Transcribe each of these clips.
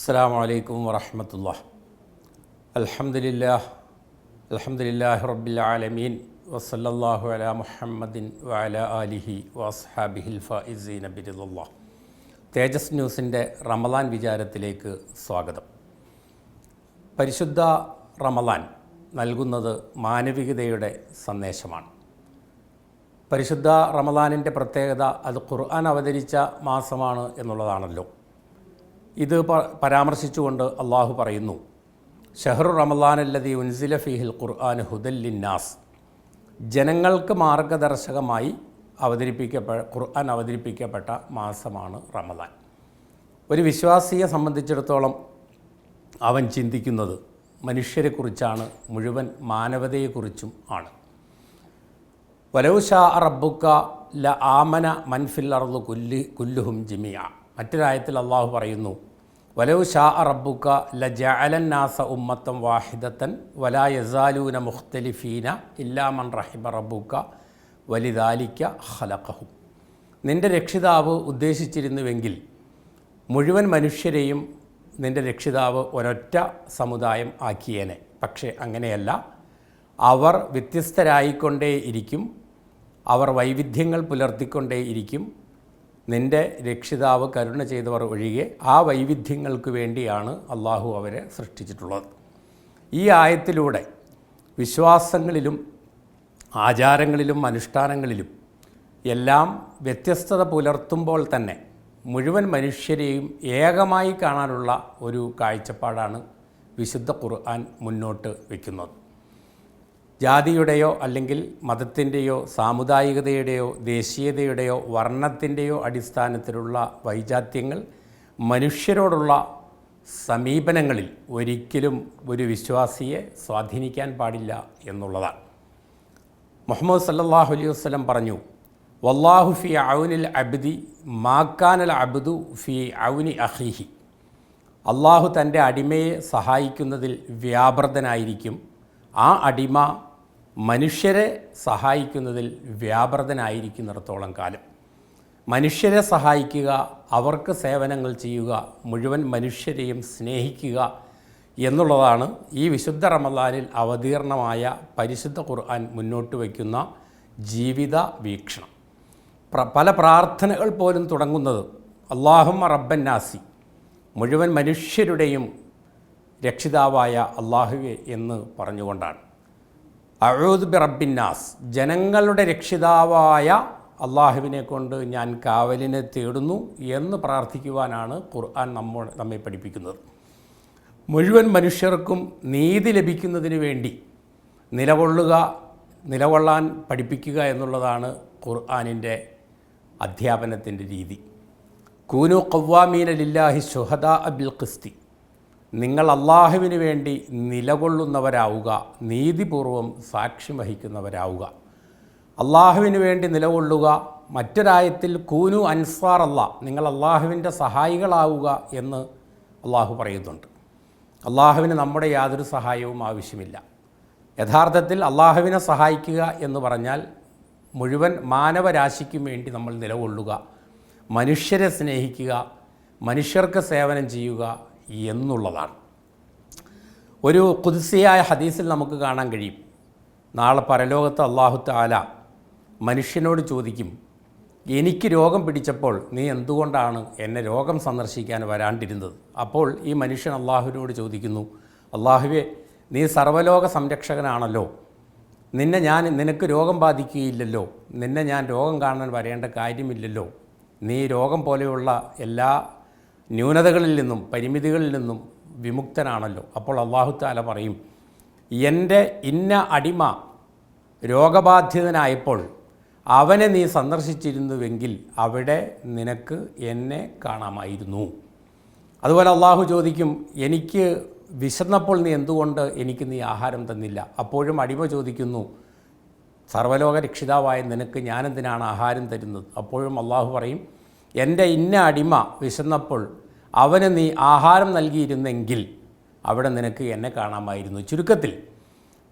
അസ്സാം വലൈക്കും അൽഹംദുലില്ലാ അൽഹംദുലില്ലാഹി റബ്ബിൽ ആലമീൻ. വസല്ലല്ലാഹു അലാ മുഹമ്മദിൻ വഅല ആലിഹി വഅസ്ഹാബിഹിൽ ഫായിസീന ബിരിദുല്ലാ തേജസ് ന്യൂസിന്റെ റമലാൻ വിചാരത്തിലേക്ക് സ്വാഗതം. പരിശുദ്ധ റമലാൻ നൽകുന്നത് മാനവികതയുടെ സന്ദേശമാണ്. പരിശുദ്ധ റമലാനിന്റെ പ്രത്യേകത അത് ഖുർആൻ അവതരിച്ച മാസമാണ് എന്നുള്ളതാണല്ലോ. ഇത് പരാമർശിച്ചുകൊണ്ട് അള്ളാഹു പറയുന്നു ഷഹറു റമലാനല്ലതി ഉൻസില ഫിഹിൽ ഖുർആൻ ഹുദല്ലിന്നാസ് ജനങ്ങൾക്ക് മാർഗദർശകമായി അവതരിപ്പിക്കപ്പെ ഖുർആൻ അവതരിപ്പിക്കപ്പെട്ട മാസമാണ് റമദാൻ. ഒരു വിശ്വാസിയെ സംബന്ധിച്ചിടത്തോളം അവൻ ചിന്തിക്കുന്നത് മനുഷ്യരെക്കുറിച്ചാണ് മുഴുവൻ മാനവതയെക്കുറിച്ചും ആണ്. വലൗഷാ റബ്ബുക്ക ല ആമന മൻഫിൽ അർദ് കുല്ലി കുല്ലുഹും ജിമിയ മറ്റൊരായത്തിൽ അള്ളാഹു പറയുന്നു വലൗ ഷാ റബ്ബുക്ക ല ജഅലന്നാസ ഉമ്മത്തം വാഹിദത്തൻ വലാ യസാലൂന മുഖ്തലിഫീന ഇല്ലാമൻ റഹിബ റബ്ബുക്ക വലിദാലിക്ക ഹലഖഹും നിന്റെ രക്ഷിതാവ് ഉദ്ദേശിച്ചിരുന്നുവെങ്കിൽ മുഴുവൻ മനുഷ്യരെയും നിന്റെ രക്ഷിതാവ് ഒരൊറ്റ സമുദായം ആക്കിയേനെ. പക്ഷേ അങ്ങനെയല്ല. അവർ വ്യത്യസ്തരായിക്കൊണ്ടേയിരിക്കും. അവർ വൈവിധ്യങ്ങൾ പുലർത്തിക്കൊണ്ടേയിരിക്കും. നിന്റെ രക്ഷിതാവ് കരുണ ചെയ്തവർ ഒഴികെ ആ വൈവിധ്യങ്ങൾക്ക് വേണ്ടിയാണ് അള്ളാഹു അവരെ സൃഷ്ടിച്ചിട്ടുള്ളത്. ഈ ആയത്തിലൂടെ വിശ്വാസങ്ങളിലും ആചാരങ്ങളിലും അനുഷ്ഠാനങ്ങളിലും എല്ലാം വ്യത്യസ്തത പുലർത്തുമ്പോൾ തന്നെ മുഴുവൻ മനുഷ്യരെയും ഏകമായി കാണാനുള്ള ഒരു കാഴ്ചപ്പാടാണ് വിശുദ്ധ ഖുർആൻ മുന്നോട്ട് വയ്ക്കുന്നത് ജാതിയുടെയോ അല്ലെങ്കിൽ മതത്തിന്റെയോ സാമുദായികതയുടെയോ ദേശീയതയുടെയോ വർണത്തിന്റെയോ അടിസ്ഥാനത്തിലുള്ള വൈജാത്യങ്ങൾ മനുഷ്യരോടുള്ള സമീപനങ്ങളിൽ ഒരിക്കലും ഒരു വിശ്വാസിയെ സ്വാധീനിക്കാൻ പാടില്ല എന്നുള്ളതാണ്. മുഹമ്മദ് സല്ലാഹു അലൈഹി വസ്ലം പറഞ്ഞു വല്ലാഹു ഫി ഔനിൽ അബ്ദി മാക്കാനൽ അബ്ദു ഫി ഔനി അഖീഹി. അള്ളാഹു തന്റെ അടിമയെ സഹായിക്കുന്നതിൽ വ്യാപൃതനായിരിക്കും. ആ അടിമ മനുഷ്യരെ സഹായിക്കുന്നതിൽ വ്യാപൃതനായിരിക്കുന്നിടത്തോളം കാലം. മനുഷ്യരെ സഹായിക്കുക അവർക്ക് സേവനങ്ങൾ ചെയ്യുക മുഴുവൻ മനുഷ്യരെയും സ്നേഹിക്കുക എന്നുള്ളതാണ് ഈ വിശുദ്ധ റമദാനിൽ അവതീർണമായ പരിശുദ്ധ ഖുർആൻ മുന്നോട്ട് വയ്ക്കുന്ന ജീവിത വീക്ഷണം. പല പ്രാർത്ഥനകൾ പോലും തുടങ്ങുന്നത് അള്ളാഹുമ്മ റബ്ബൻ നാസി മുഴുവൻ മനുഷ്യരുടെയും രക്ഷിതാവായ അള്ളാഹുവെ എന്ന് പറഞ്ഞുകൊണ്ടാണ്. അഴൂദ് ബി റബ്ബിന്നാസ് ജനങ്ങളുടെ രക്ഷിതാവായ അള്ളാഹുവിനെ കൊണ്ട് ഞാൻ കാവലിനെ തേടുന്നു എന്ന് പ്രാർത്ഥിക്കുവാനാണ് ഖുർആൻ നമ്മൾ നമ്മെ പഠിപ്പിക്കുന്നത്. മുഴുവൻ മനുഷ്യർക്കും നീതി ലഭിക്കുന്നതിന് വേണ്ടി നിലകൊള്ളുക നിലകൊള്ളാൻ പഠിപ്പിക്കുക എന്നുള്ളതാണ് ഖുർആാനിന്റെ അധ്യാപനത്തിന്റെ രീതി. കൂനു കവ്വാമീന ലില്ലാഹി ഷുഹദ അബിൽ ക്രിസ്തി നിങ്ങൾ അള്ളാഹുവിന് വേണ്ടി നിലകൊള്ളുന്നവരാവുക നീതിപൂർവം സാക്ഷ്യം വഹിക്കുന്നവരാവുക. അള്ളാഹുവിന് വേണ്ടി നിലകൊള്ളുക മറ്റൊരായത്തിൽ കൂനു അൻസാർ അല്ല നിങ്ങൾ അള്ളാഹുവിന്റെ സഹായികളാവുക എന്ന് അള്ളാഹു പറയുന്നുണ്ട്. അള്ളാഹുവിന് നമ്മുടെ യാതൊരു സഹായവും ആവശ്യമില്ല. യഥാർത്ഥത്തിൽ അള്ളാഹുവിനെ സഹായിക്കുക എന്ന് പറഞ്ഞാൽ മുഴുവൻ മാനവരാശിക്കും വേണ്ടി നമ്മൾ നിലകൊള്ളുക മനുഷ്യരെ സ്നേഹിക്കുക മനുഷ്യർക്ക് സേവനം ചെയ്യുക എന്നുള്ളതാണ്. ഒരു കുതിസിയായ ഹദീസിൽ നമുക്ക് കാണാൻ കഴിയും. നാളെ പരലോകത്ത് അള്ളാഹു താല മനുഷ്യനോട് ചോദിക്കും എനിക്ക് രോഗം പിടിച്ചപ്പോൾ നീ എന്തുകൊണ്ടാണ് എന്നെ രോഗം സന്ദർശിക്കാൻ വരാണ്ടിരുന്നത്? അപ്പോൾ ഈ മനുഷ്യൻ അള്ളാഹുവിനോട് ചോദിക്കുന്നു അള്ളാഹുവെ നീ സർവലോക സംരക്ഷകനാണല്ലോ. നിന്നെ ഞാൻ നിനക്ക് രോഗം ബാധിക്കുകയില്ലല്ലോ. നിന്നെ ഞാൻ രോഗം കാണാൻ വരേണ്ട കാര്യമില്ലല്ലോ. നീ രോഗം പോലെയുള്ള എല്ലാ ന്യൂനതകളിൽ നിന്നും പരിമിതികളിൽ നിന്നും വിമുക്തനാണല്ലോ. അപ്പോൾ അള്ളാഹു താല പറയും എന്റെ ഇന്ന അടിമ രോഗബാധിതനായപ്പോൾ അവനെ നീ സന്ദർശിച്ചിരുന്നുവെങ്കിൽ അവിടെ നിനക്ക് എന്നെ കാണാമായിരുന്നു. അതുപോലെ അള്ളാഹു ചോദിക്കും എനിക്ക് വിശന്നപ്പോൾ നീ എന്തുകൊണ്ട് എനിക്ക് നീ ആഹാരം തന്നില്ല? അപ്പോഴും അടിമ ചോദിക്കുന്നു സർവലോക രക്ഷിതാവായ നിനക്ക് ഞാനെന്തിനാണ് ആഹാരം തരുന്നത്? അപ്പോഴും അള്ളാഹു പറയും എന്റെ ഇന്ന അടിമ വിശന്നപ്പോൾ അവന് നീ ആഹാരം നൽകിയിരുന്നെങ്കിൽ അവിടെ നിനക്ക് എന്നെ കാണാമായിരുന്നു. ചുരുക്കത്തിൽ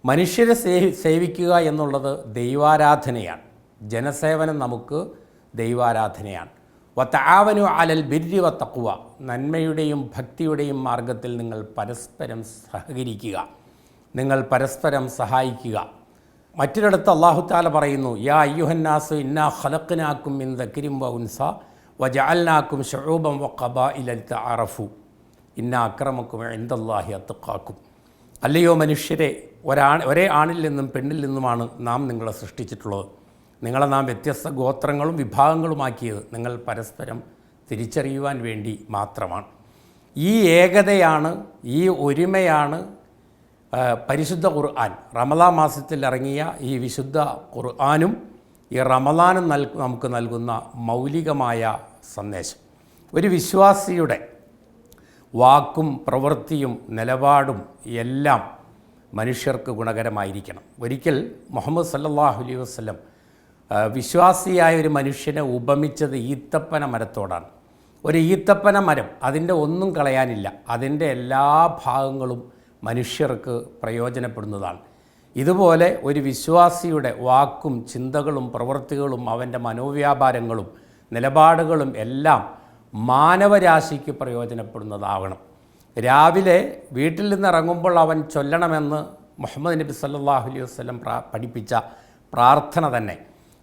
മനുഷ്യരെ സേവി സേവിക്കുക എന്നുള്ളത് ദൈവാരാധനയാണ്. ജനസേവനം നമുക്ക് ദൈവാരാധനയാണ്. വത്താവനു അലൽ ബിരി വത്തക്കുവ നന്മയുടെയും ഭക്തിയുടെയും മാർഗത്തിൽ നിങ്ങൾ പരസ്പരം സഹകരിക്കുക. നിങ്ങൾ പരസ്പരം സഹായിക്കുക. മറ്റൊരിടത്ത് അള്ളാഹു താല പറയുന്നു യാ അയ്യുഹന്നാസ് ഇന്നാ ഹലക്കനാക്കും മിൻ ദക്കരിം വ ഉൻസ. വജഅൽനാക്കും ഷഹൂബം വ ഖബാഇല തഅറഫു. ഇന്ന അക്രമക്കും എന്തല്ലാഹി അത്തുക്കാക്കും അല്ലയോ മനുഷ്യരെ ഒരാൺ ഒരേ ആണിൽ നിന്നും പെണ്ണിൽ നിന്നുമാണ് നാം നിങ്ങളെ സൃഷ്ടിച്ചിട്ടുള്ളത്. നിങ്ങളെ നാം വ്യത്യസ്ത ഗോത്രങ്ങളും വിഭാഗങ്ങളുമാക്കിയത് നിങ്ങൾ പരസ്പരം തിരിച്ചറിയുവാൻ വേണ്ടി മാത്രമാണ്. ഈ ഏകതയാണ് ഈ ഒരുമയാണ് പരിശുദ്ധ ഖുർആൻ. റമദാ മാസത്തിൽ ഇറങ്ങിയ ഈ വിശുദ്ധ ഖുർആനും ഈ റമദാനും നൽ നമുക്ക് നൽകുന്ന മൗലികമായ സന്ദേശം. ഒരു വിശ്വാസിയുടെ വാക്കും പ്രവൃത്തിയും നിലപാടും എല്ലാം മനുഷ്യർക്ക് ഗുണകരമായിരിക്കണം. ഒരിക്കൽ മുഹമ്മദ് സല്ലല്ലാഹു അലൈഹി വസല്ലം വിശ്വാസിയായ ഒരു മനുഷ്യനെ ഉപമിച്ചത് ഈത്തപ്പന മരത്തോടാണ്. ഒരു ഈത്തപ്പന മരം അതിന്റെ ഒന്നും കളയാനില്ല. അതിന്റെ എല്ലാ ഭാഗങ്ങളും മനുഷ്യർക്ക് പ്രയോജനപ്പെടുന്നതാണ്. ഇതുപോലെ ഒരു വിശ്വാസിയുടെ വാക്കും ചിന്തകളും പ്രവൃത്തികളും അവന്റെ മനോവ്യാപാരങ്ങളും നിലപാടുകളും എല്ലാം മാനവരാശിക്ക് പ്രയോജനപ്പെടുന്നതാവണം. രാവിലെ വീട്ടിൽ നിന്ന് ഇറങ്ങുമ്പോൾ അവൻ ചൊല്ലണമെന്ന് മുഹമ്മദ് നബി സല്ലാഹു അലൈഹി വസല്ലം പ്രാ പഠിപ്പിച്ച പ്രാർത്ഥന തന്നെ.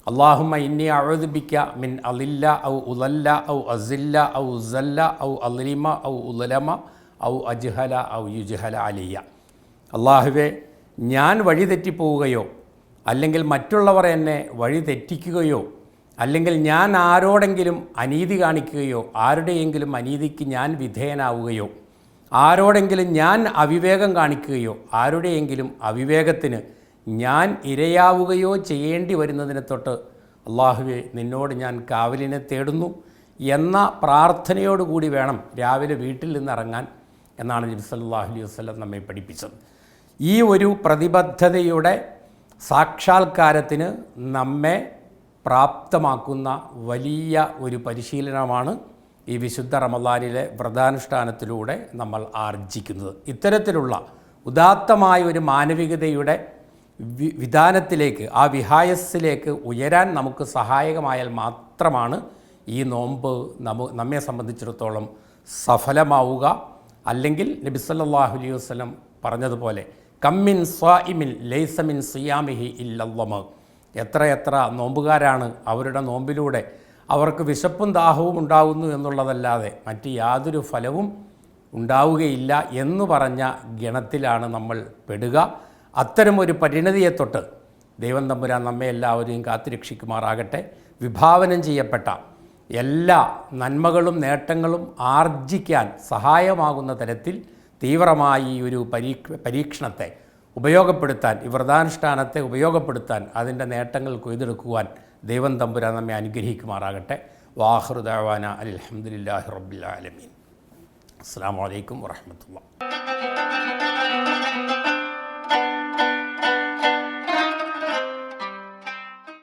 അള്ളാഹുമ ഇന്നി അഴുദിപ്പിക്ക മിൻ അലില്ല ഔ ഉലല്ല ഔ അസില്ല ഔ ഉസല്ല ഔ അലിമ ഔ ഉലമ ഔ അജ്ഹല ഔ യുജ്ഹല അലിയ. അള്ളാഹുവെ ഞാൻ വഴി തെറ്റിപ്പോവുകയോ അല്ലെങ്കിൽ മറ്റുള്ളവർ എന്നെ വഴി തെറ്റിക്കുകയോ അല്ലെങ്കിൽ ഞാൻ ആരോടെങ്കിലും അനീതി കാണിക്കുകയോ ആരുടെയെങ്കിലും അനീതിക്ക് ഞാൻ വിധേയനാവുകയോ ആരോടെങ്കിലും ഞാൻ അവിവേകം കാണിക്കുകയോ ആരുടെയെങ്കിലും അവിവേകത്തിന് ഞാൻ ഇരയാവുകയോ ചെയ്യേണ്ടി വരുന്നതിനെ തൊട്ട് അള്ളാഹുവെ നിന്നോട് ഞാൻ കാവലിനെ തേടുന്നു എന്ന പ്രാർത്ഥനയോടുകൂടി വേണം രാവിലെ വീട്ടിൽ നിന്ന് ഇറങ്ങാൻ എന്നാണ് നബി സല്ലല്ലാഹു അലൈഹി വസല്ലം നമ്മെ പഠിപ്പിച്ചത്. ഈ ഒരു പ്രതിബദ്ധതയുടെ സാക്ഷാത്കാരത്തിന് നമ്മെ പ്രാപ്തമാക്കുന്ന വലിയ ഒരു പരിശീലനമാണ് ഈ വിശുദ്ധ റമദാനിലെ വ്രതാനുഷ്ഠാനത്തിലൂടെ നമ്മൾ ആർജിക്കുന്നത്. ഇത്തരത്തിലുള്ള ഉദാത്തമായ ഒരു മാനവികതയുടെ വി വിധാനത്തിലേക്ക് ആ വിഹായസിലേക്ക് ഉയരാൻ നമുക്ക് സഹായകമായാൽ മാത്രമാണ് ഈ നോമ്പ് നമു നമ്മെ സംബന്ധിച്ചിടത്തോളം സഫലമാവുക. അല്ലെങ്കിൽ നബി സല്ലല്ലാഹു അലൈഹി വസല്ലം പറഞ്ഞതുപോലെ കമ്മിൻ സ്വാഇമിൻ ലൈസമിൻ സിയാമിഹി ഇല്ലല്ലമ. എത്ര എത്ര നോമ്പുകാരാണ് അവരുടെ നോമ്പിലൂടെ. അവർക്ക് വിശപ്പും ദാഹവും ഉണ്ടാകുന്നു എന്നുള്ളതല്ലാതെ മറ്റ് യാതൊരു ഫലവും ഉണ്ടാവുകയില്ല എന്ന് പറഞ്ഞ ഗണത്തിലാണ് നമ്മൾ പെടുക. അത്തരമൊരു പരിണതിയെ തൊട്ട് ദൈവം തമ്പുരാൻ നമ്മെ എല്ലാവരെയും കാത്തുരക്ഷിക്കുമാറാകട്ടെ. വിഭാവനം ചെയ്യപ്പെട്ട എല്ലാ നന്മകളും നേട്ടങ്ങളും ആർജിക്കാൻ സഹായമാകുന്ന തരത്തിൽ തീവ്രമായി ഈ ഒരു പരീക്ഷ പരീക്ഷണത്തെ ഉപയോഗപ്പെടുത്താൻ ഈ വ്രതാനുഷ്ഠാനത്തെ ഉപയോഗപ്പെടുത്താൻ അതിന്റെ നേട്ടങ്ങൾ കൊയ്തെടുക്കുവാൻ ദൈവം തമ്പുരാൻ നമ്മെ അനുഗ്രഹിക്കുമാറാകട്ടെ. വാഹൃദാവാന അലഹമുല്ലാഹി റബ്ബിൽ ആലമീൻ. അസ്സാം വലൈക്കും വാഹമത്തുള്ള